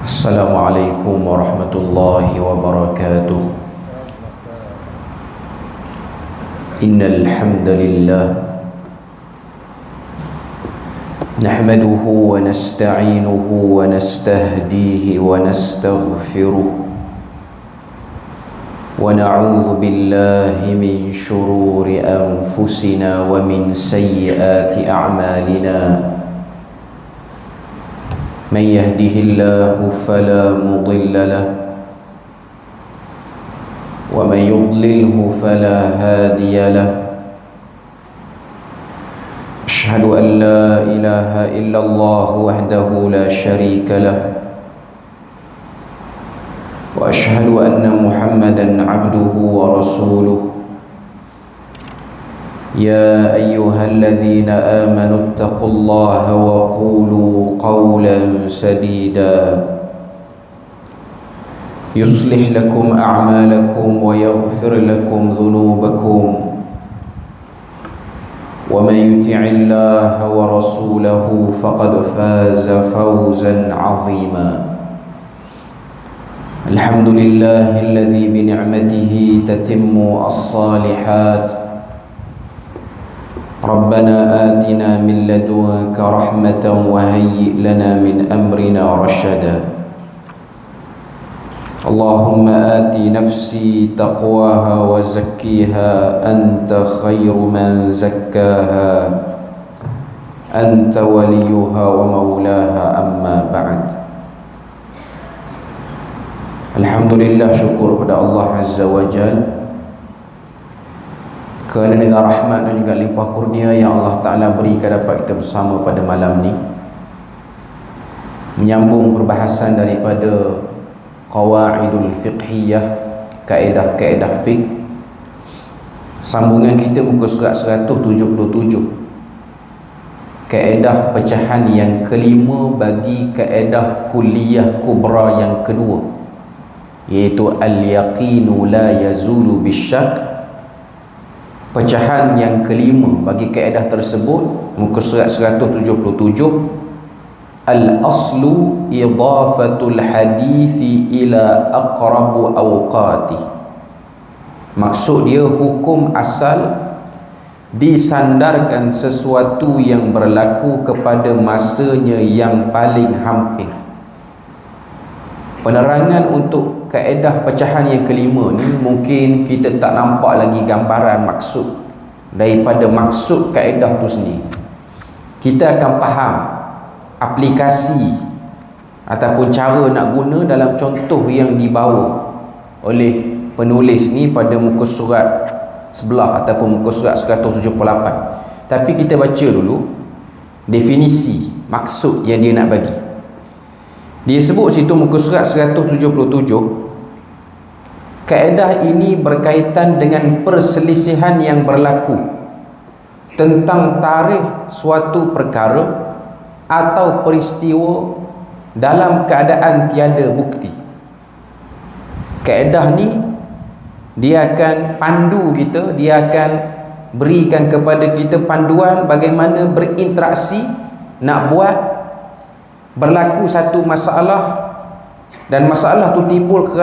السلام عليكم ورحمة الله وبركاته. إن الحمد لله نحمده ونستعينه ونستهديه ونستغفره ونعوذ بالله من شرور أنفسنا ومن سيئات أعمالنا. من يهده الله فلا مضل له ومن يضلله فلا هادي له. أشهد أن لا إله إلا الله وحده لا شريك له وأشهد أن محمدا عبده ورسوله. يا أيها الذين آمنوا اتقوا الله وقولوا قولا سديدا. يصلح لكم أعمالكم ويغفر لكم ذنوبكم. ومن يطع الله ورسوله فقد فاز فوزا عظيما. الحمد لله الذي بنعمته تتم الصالحات ربنا آتنا من لدنك رحمة وهيئ لنا من أمرنا رشدا. اللهم آت نفسي تقواها وزكيها. أنت خير من زكاها. أنت وليها ومولاها. أما بعد. الحمد لله شكر kepada Allah wa Jalla kerana dengan rahmat dan juga limpah kurnia yang Allah Ta'ala berikan dapat kita bersama pada malam ni. Menyambung perbahasan daripada qawaidul fiqhiyah kaedah-kaedah fiqh. Sambungan kita muka surat 177 kaedah pecahan yang kelima bagi kaedah kuliah kubra yang kedua iaitu al-yaqinu la yazulu bisyak pecahan yang kelima bagi kaedah tersebut muka surat 177 al-aslu idafatul hadithi ila aqrabu awqati maksud dia hukum asal disandarkan sesuatu yang berlaku kepada masanya yang paling hampir penerangan untuk kaedah pecahan yang kelima ni mungkin kita tak nampak lagi gambaran maksud daripada maksud kaedah tu sendiri. Kita akan faham aplikasi ataupun cara nak guna dalam contoh yang dibawa oleh penulis ni pada muka surat sebelah ataupun muka surat 178 tapi kita baca dulu definisi maksud yang dia nak bagi dia sebut situ muka surat 177 kaedah ini berkaitan dengan perselisihan yang berlaku tentang tarikh suatu perkara atau peristiwa dalam keadaan tiada bukti. Kaedah ni dia akan pandu kita dia akan berikan kepada kita panduan bagaimana berinteraksi nak buat berlaku satu masalah dan masalah tu timbul kerana